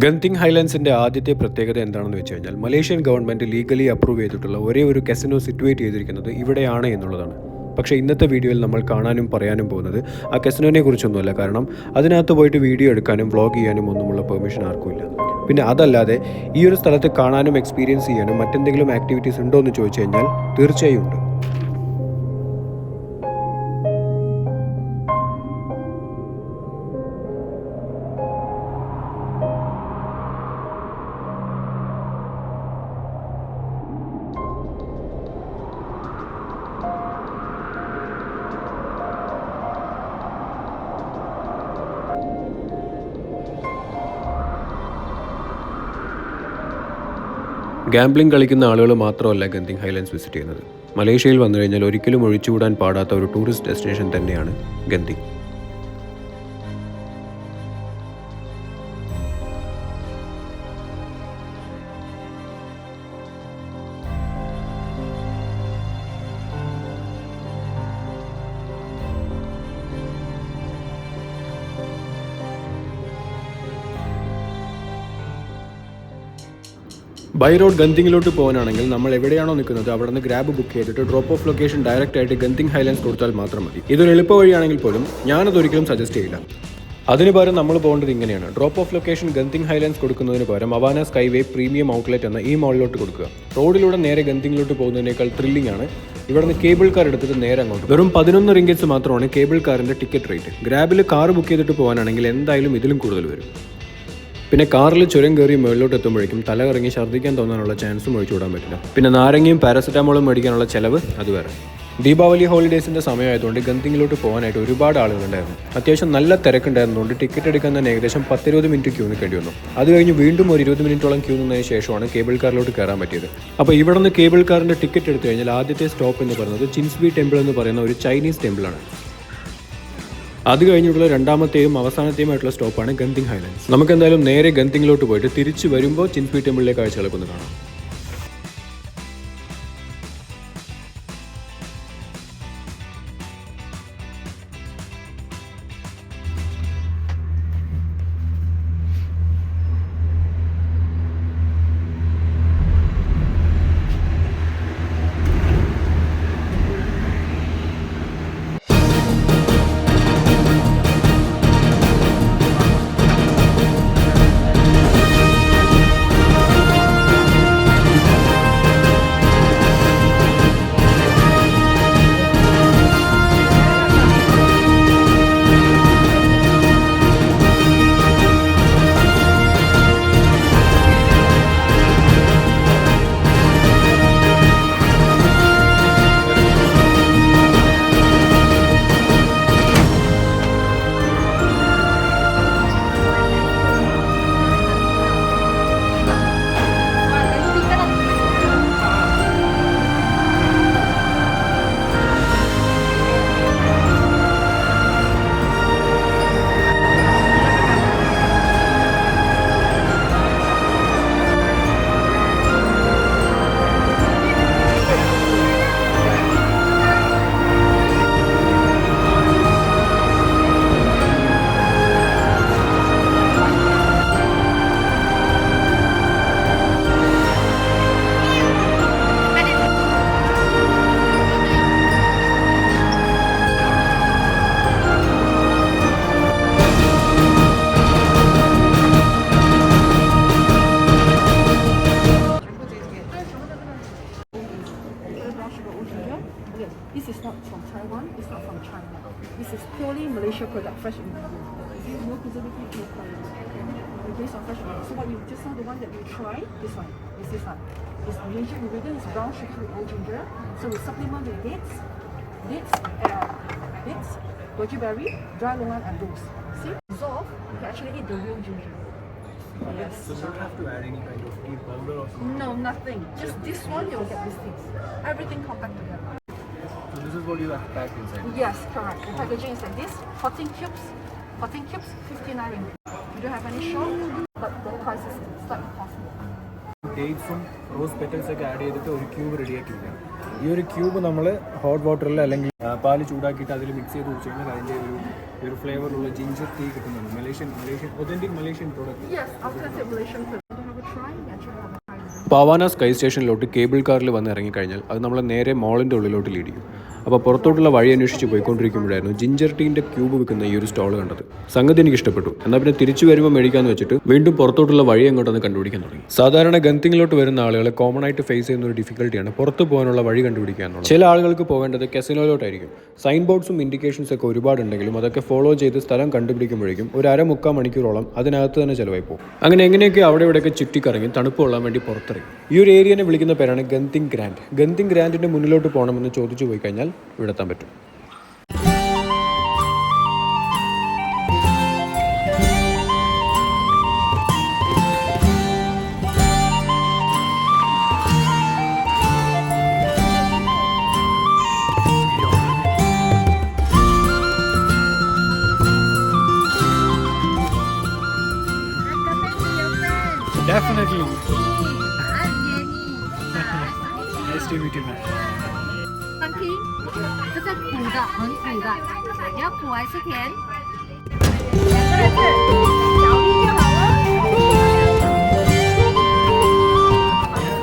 ഗന്തിങ് ഹൈലൻഡ്സിന്റെ ആദ്യത്തെ പ്രത്യേകത എന്താണെന്ന് വെച്ച് കഴിഞ്ഞാൽ മലേഷ്യൻ ഗവൺമെന്റ് ലീഗലി അപ്രൂവ് ചെയ്തിട്ടുള്ള ഒരേ ഒരു കസിനോ സിറ്റുവേറ്റ് ചെയ്തിരിക്കുന്നത് ഇവിടെയാണ് എന്നുള്ളതാണ്. പക്ഷേ ഇന്നത്തെ വീഡിയോയിൽ നമ്മൾ കാണാനും പറയാനും പോകുന്നത് ആ കസിനോനെ കുറിച്ചൊന്നുമല്ല. കാരണം അതിനകത്ത് പോയിട്ട് വീഡിയോ എടുക്കാനും വ്ളോഗ് ചെയ്യാനും ഒന്നുമുള്ള പെർമിഷൻ ആർക്കുമില്ല പിന്നെ അതല്ലാതെ ഈ ഒരു സ്ഥലത്ത് കാണാനും എക്സ്പീരിയൻസ് ചെയ്യാനും മറ്റെന്തെങ്കിലും ആക്ടിവിറ്റീസ് ഉണ്ടോ എന്ന് ചോദിച്ചു കഴിഞ്ഞാൽ തീർച്ചയായും ഉണ്ട്. ഗാംബ്ലിംഗ് കളിക്കുന്ന ആളുകൾ മാത്രമല്ല ഗന്തിങ് ഹൈലൻഡ്സ് വിസിറ്റ് ചെയ്യുന്നത്. മലേഷ്യയിൽ വന്നു കഴിഞ്ഞാൽ ഒരിക്കലും ഒഴിച്ചുകൂടാൻ പാടാത്ത ഒരു ടൂറിസ്റ്റ് ഡെസ്റ്റിനേഷൻ തന്നെയാണ് ഗന്തിങ് ബൈ റോഡ് ഗന്തിങ്ങിലോട്ട് പോകാനാണെങ്കിൽ നമ്മൾ എവിടെയാണോ നിൽക്കുന്നത് അവിടെ നിന്ന് ഗ്രാബ് ബുക്ക് ചെയ്തിട്ട് ഡ്രോപ്പ് ഓഫ് ലൊക്കേഷൻ ഡയറക്റ്റ് ആയിട്ട് ഗന്തിങ് ഹൈലൻസ് കൊടുത്താൽ മാത്രം മതി. ഇതൊരു എളുപ്പ വഴിയാണെങ്കിൽ പോലും ഞാനത് ഒരിക്കലും സജസ്റ്റ് ചെയ്യില്ല. അതിന് പകരം നമ്മൾ പോകേണ്ടത് ഇങ്ങനെയാണ്. Drop off location Genting Highlands കൊടുക്കുന്നതിന് പകരം അവാന സ്കൈവേ പ്രീമിയം ഔട്ട്ലെറ്റ് എന്ന ഈ മോളിലോട്ട് കൊടുക്കുക. റോഡിലൂടെ നേരെ ഗന്തിങ്ങിലോട്ട് പോകുന്നതിനേക്കാൾ ത്രില്ലിംഗ് ആണ്. ഇവിടെ നിന്ന് കേബിൾ കാർ എടുത്തിട്ട് നേരെ അങ്ങോട്ട്. വെറും പതിനൊന്ന് റിംഗേറ്റ്സ് മാത്രമാണ് കേബിൾ കാറിന്റെ ടിക്കറ്റ് റേറ്റ് ഗ്രാബിൽ കാർ ബുക്ക് ചെയ്തിട്ട് പോകാനാണെങ്കിൽ എന്തായാലും ഇതിലും കൂടുതൽ വരും. പിന്നെ കാറിൽ ചുരം കയറി മുകളിലോട്ട് എത്തുമ്പോഴേക്കും തലകറങ്ങി ഛർദ്ദിക്കാൻ തോന്നാനുള്ള ചാൻസും ഒഴിച്ചു വിടാൻ പറ്റില്ല. പിന്നെ നാരങ്ങയും പാരസെറ്റാമോളും മേടിക്കാനുള്ള ചെലവ് അത് വേറെ. ദീപാവലി ഹോളിഡേസിന്റെ സമയമായതുകൊണ്ട് ഗന്തിങ്ങിലോട്ട് പോകാനായിട്ട് ഒരുപാട് ആളുകളുണ്ടായിരുന്നു. അത്യാവശ്യം നല്ല തിരക്കുണ്ടായിരുന്നതുകൊണ്ട് ടിക്കറ്റ് എടുക്കാൻ തന്നെ ഏകദേശം പത്തിരുപത് മിനിറ്റ് ക്യൂ നിൽക്കേണ്ടി വന്നു. അത് കഴിഞ്ഞ് വീണ്ടും ഒരു ഇരുപത് മിനിറ്റോളം ക്യൂ നിന്നതിന് ശേഷമാണ് കേബിൾ കാറിലോട്ട് കയറാൻ പറ്റിയത്. അപ്പോൾ ഇവിടെ നിന്ന് കേബിൾ കാറിന്റെ ടിക്കറ്റ് എടുത്തു കഴിഞ്ഞാൽ ആദ്യത്തെ സ്റ്റോപ്പ് എന്ന് പറയുന്നത് ചിൻസ്ബി ടെമ്പിൾ എന്ന് പറയുന്ന ഒരു ചൈനീസ് ടെമ്പിളാണ്. അത് കഴിഞ്ഞിട്ടുള്ള രണ്ടാമത്തെയും അവസാനത്തെയുമായിട്ടുള്ള സ്റ്റോപ്പാണ് ഗന്തിങ് ഹൈലൻഡ്സ്. നമുക്ക് എന്തായാലും നേരെ ഗന്തിങ്ങിലോട്ട് പോയിട്ട് തിരിച്ചു വരുമ്പോൾ ചിൻപി ടെമ്പിളിലെ കാഴ്ചകളൊക്കെ ഒന്ന് കാണാം. Okay, this is not from Taiwan, it's not from China. This is purely Malaysia product, fresh ingredient. No preservative, no colors. Okay, based on fresh ingredient. So what you just now, the one that you try, this one, is this one. It's Malaysian ingredient, it's brown sugar with old ginger. So we supplement with dates, dates, uh, dates, goji berry, dry longan and rose. See, dissolve, you can actually eat the real ginger. Yes. So don't have to add any kind of tea powder or something. No, nothing. Just this one, you'll get these things. Everything compact together. So this is what you have packed inside. Yes, correct. The packaging is like this. 14 cubes. 14 cubes, 59 ringgit. We don't have any shop, but the price is slightly possible. ഡേറ്റ്സും rose petals ഒക്കെ add ചെയ്തിട്ട് ഒരു cube റെഡിയാക്കിയിരിക്കുകയാണ് ഈ ഒരു cube നമ്മൾ hot വാട്ടറിൽ അല്ലെങ്കിൽ പാൽ ചൂടാക്കിയിട്ട് അതിൽ മിക്സ് ചെയ്ത് കുടിച്ച് കഴിഞ്ഞാൽ അതിന്റെ ഒരു ഒരു ഫ്ലേവറുള്ള ജിഞ്ചർ ടീ കിട്ടുന്നുണ്ട്. Malaysian Malaysian authentic Malaysian product. Awana sky സ്റ്റേഷനിലോട്ട് cable കാറിൽ വന്ന് ഇറങ്ങിക്കഴിഞ്ഞാൽ അത് നമ്മളെ നേരെ മോളിന്റെ ഉള്ളിലോട്ട് ലീഡ് ചെയ്യും. അപ്പോൾ പുറത്തോട്ടുള്ള വഴി അന്വേഷിച്ച് പോയിക്കൊണ്ടിരിക്കുമ്പോഴായിരുന്നു ജിഞ്ചർ ടീന്റെ ക്യൂബ് വിൽക്കുന്ന ഈ ഒരു സ്റ്റോൾ കണ്ടത്. സംഗതി എനിക്ക് ഇഷ്ടപ്പെട്ടു. എന്നാൽ പിന്നെ തിരിച്ചു വരുമ്പോൾ മേടിക്കാന്ന് വെച്ചിട്ട് വീണ്ടും പുറത്തോട്ടുള്ള വഴി അങ്ങോട്ടൊന്ന് കണ്ടുപിടിക്കാൻ തുടങ്ങി. സാധാരണ ഗന്തിങ്ങിലോട്ട് വരുന്ന ആളുകളെ കോമൺ ആയിട്ട് ഫേസ് ചെയ്യുന്ന ഒരു ഡിഫിക്കൽട്ടിയാണ് പുറത്ത് പോകാനുള്ള വഴി കണ്ടുപിടിക്കാൻ ചില ആളുകൾക്ക് പോകേണ്ടത് കെസിനോയിലോട്ടായിരിക്കും സൈൻ ബോർഡ്സും ഇൻഡിക്കേഷൻസ് ഒക്കെ ഒരുപാടുണ്ടെങ്കിലും അതൊക്കെ ഫോളോ ചെയ്ത് സ്ഥലം കണ്ടുപിടിക്കുമ്പോഴേക്കും ഒരു അര മുക്കാൽ മണിക്കൂറോളം അതിനകത്ത് തന്നെ ചിലവായി പോകും. അങ്ങനെ എങ്ങനെയൊക്കെ അവിടെ ഇവിടെയൊക്കെ ചുറ്റിക്കറങ്ങി തണുപ്പ് കൊള്ളാൻ വേണ്ടി പുറത്തിറങ്ങി. ഈ ഒരു ഏരിയനെ വിളിക്കുന്ന പേരാണ് ഗന്തിങ് ഗ്രാൻഡ്. ഗന്തിങ് ഗ്രാൻഡിന്റെ മുന്നിലോട്ട് പോകണമെന്ന് ചോദിച്ചു പോയി കഴിഞ്ഞാൽ ഇവിടെ എത്താൻ പറ്റും Definitely. I'm Jenny。 Nice to meet you, man. 三 K， 这是苦的，很苦的，你要苦还是甜？两个人是小粒就好了。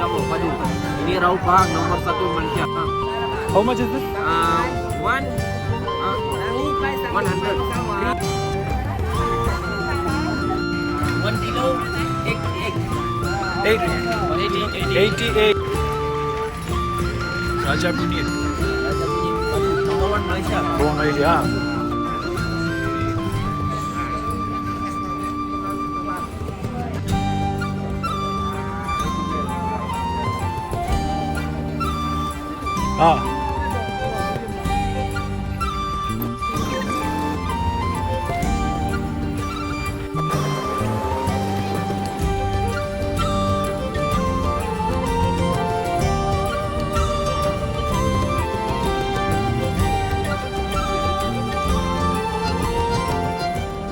kamu padu ini raup bang nomor satu Malaysia bang How much is this? uh, one uh, one hundred one kilo egg egg Eight. eighty eighty Eighty-eight. Raja Bunyi. 여기 야.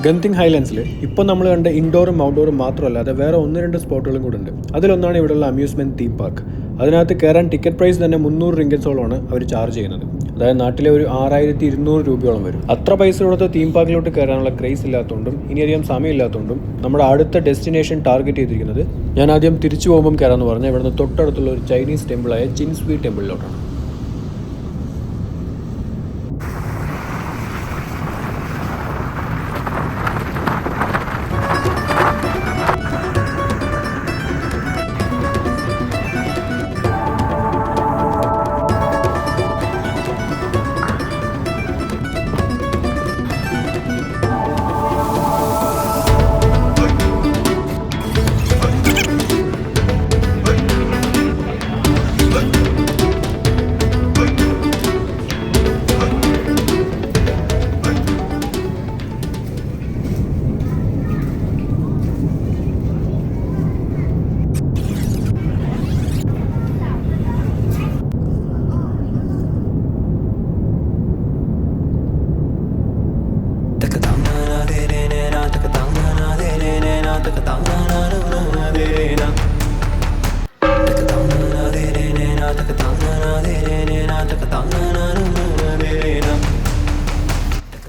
ഗന്തിങ് ഹൈലൻഡ്സിൽ ഇപ്പോൾ നമ്മൾ കണ്ട ഇൻഡോറും ഔട്ട്ഡോറും മാത്രമല്ല മാത്രമല്ലാതെ വേറെ ഒന്ന് രണ്ട് സ്പോട്ടുകളും കൂടെ ഉണ്ട്. അതിലൊന്നാണ് ഇവിടെയുള്ള അമ്യൂസ്മെന്റ് തീം പാർക്ക് അതിനകത്ത് കയറാൻ ടിക്കറ്റ് പ്രൈസ് തന്നെ മുന്നൂറ് റിങ്കറ്റ്സോളമാണ് അവർ ചാർജ് ചെയ്യുന്നത്. അതായത് നാട്ടിലെ ഒരു ആറായിരത്തി ഇരുന്നൂറ് രൂപയോളം വരും. അത്ര പൈസ കൊടുത്ത് തീം പാർക്കിലോട്ട് കയറാനുള്ള ക്രൈസ് ഇല്ലാത്തതുകൊണ്ടും ഇനിയധികം സമയമില്ലാത്തതുകൊണ്ടും നമ്മുടെ അടുത്ത ഡെസ്റ്റിനേഷൻ ടാർഗറ്റ് ചെയ്തിരിക്കുന്നത് ഞാൻ ആദ്യം തിരിച്ചു പോകുമ്പം കയറാമെന്ന് പറഞ്ഞാൽ ഇവിടുന്ന് തൊട്ടടുത്തുള്ള ഒരു ചൈനീസ് ടെമ്പിളായ ചിൻസ്വി ടെമ്പിളിലോട്ടാണ്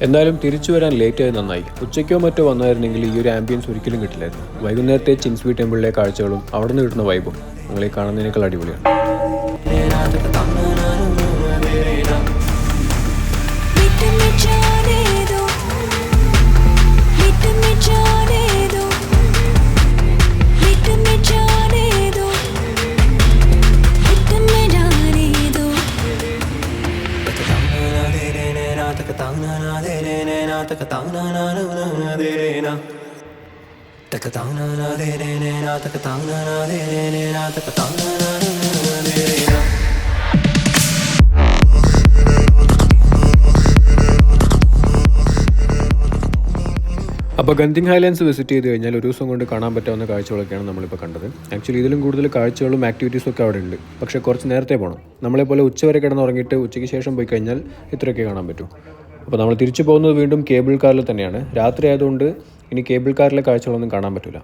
എന്തായാലും തിരിച്ചു വരാൻ ലേറ്റ് ആയത് നന്നായി. ഉച്ചയ്ക്കോ മറ്റോ വന്നായിരുന്നെങ്കിൽ ഈ ഒരു ആംബിയൻസ് ഒരിക്കലും കിട്ടില്ലായിരുന്നു. വൈകുന്നേരത്തെ ചിൻസ്വി ടെമ്പിളിലെ കാഴ്ചകളും അവിടെ നിന്ന് കിട്ടുന്ന വൈബും നിങ്ങളെ കാണുന്നതിനേക്കാൾ അടിപൊളിയാണ്. അപ്പോൾ ഗന്തിങ് ഹൈലാൻഡ്സ് വിസിറ്റ് ചെയ്ത് കഴിഞ്ഞാൽ ഒരു ദിവസം കൊണ്ട് കാണാൻ പറ്റാവുന്ന കാഴ്ചകളൊക്കെയാണ് നമ്മളിപ്പോൾ കണ്ടത് ആക്ച്വലി ഇതിലും കൂടുതൽ കാഴ്ചകളും ആക്ടിവിറ്റീസും ഒക്കെ അവിടെ ഉണ്ട് പക്ഷേ കുറച്ച് നേരത്തെ പോകണം നമ്മളെപ്പോലെ ഉച്ചവരെ കിടന്നുറങ്ങിയിട്ട് ഉച്ചയ്ക്ക് ശേഷം പോയി കഴിഞ്ഞാൽ ഇത്രയൊക്കെ കാണാൻ പറ്റൂ അപ്പോൾ നമ്മൾ തിരിച്ചു പോകുന്നത് വീണ്ടും കേബിൾ കാറിൽ തന്നെയാണ്. രാത്രി ആയതുകൊണ്ട് ഇനി കേബിൾ കാറിലെ കാഴ്ചകളൊന്നും കാണാൻ പറ്റില്ല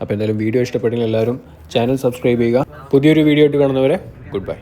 അപ്പോൾ എന്തായാലും വീഡിയോ ഇഷ്ടപ്പെട്ടെങ്കിൽ എല്ലാവരും ചാനൽ സബ്സ്ക്രൈബ് ചെയ്യുക. പുതിയൊരു വീഡിയോ ആയിട്ട് കാണുന്നവരെ ഗുഡ് ബൈ.